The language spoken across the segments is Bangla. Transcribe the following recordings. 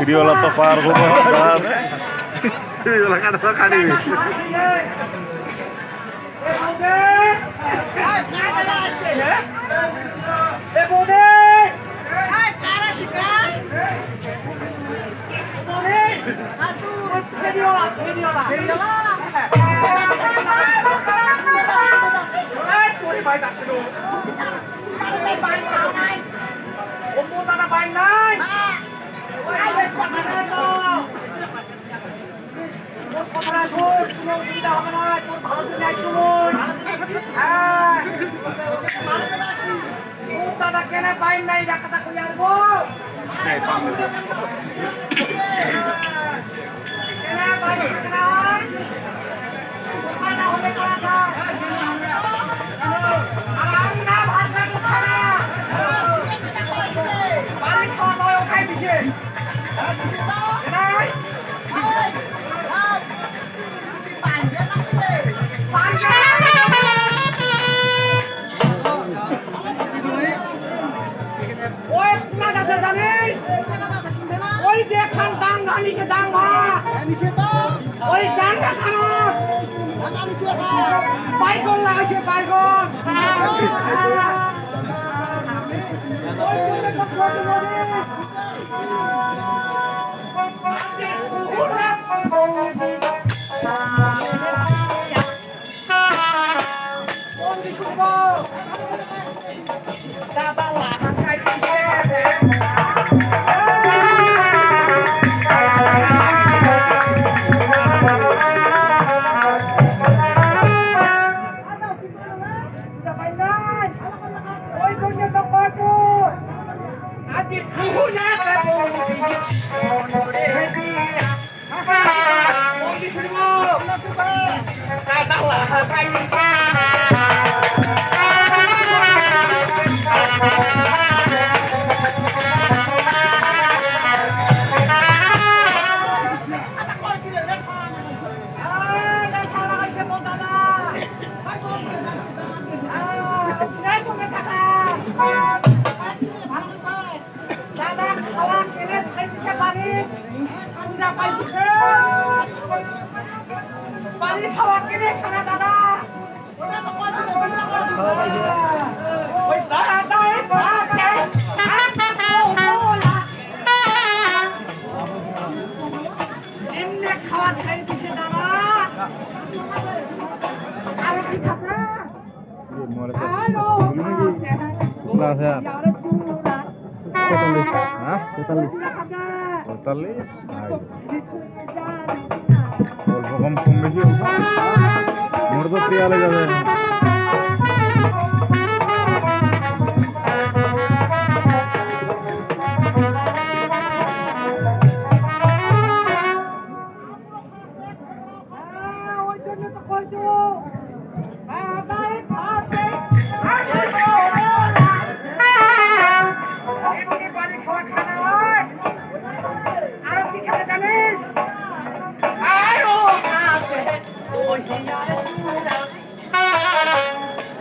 ফিরিওয়ালা তো পার হব আর ফিরিওয়ালা কাটা তো কেনা নাই ডাকাটা কেনা পাই কেনা কেনা হলে করা যায়। আর না ভাষা কথা বাড়ি খাওয়া নয় ওখাই দিছে। নাই ওই যে খান গানিকে ডাং ভা ওই ডাঙ্গা খানত বাইকন লাগাইছে জানিস ওই পানি খাওয়া কেনে খানা দাদা। আছে আর? তেতাল্লিশ হ্যাঁ তেতাল্লিশ পঁয়তাল্লিশ? অল্প কম কম বেশি মোট তো তিয়ালে যাবে।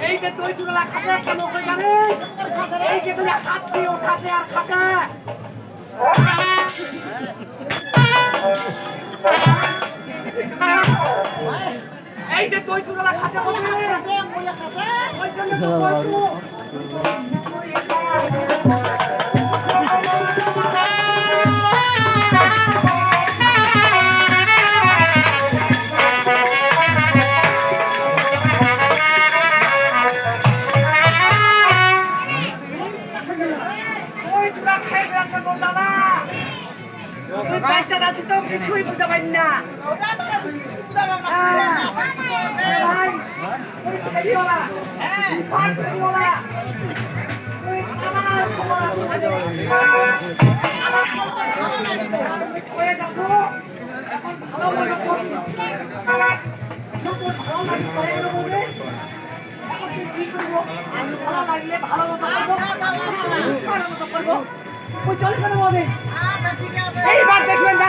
এই যে দই চুলা কেন করে জানিস এই যে তুই হাত দিয়ে ওঠাতে আর খাতে এই যে দই চুলা বলে ওই জন্য দেবো রে। এখন তুই কি করব? আমি ভালো লাগলে ভালো মতো করব। ওই চলে গেলে এইবার দেখবেন দাদা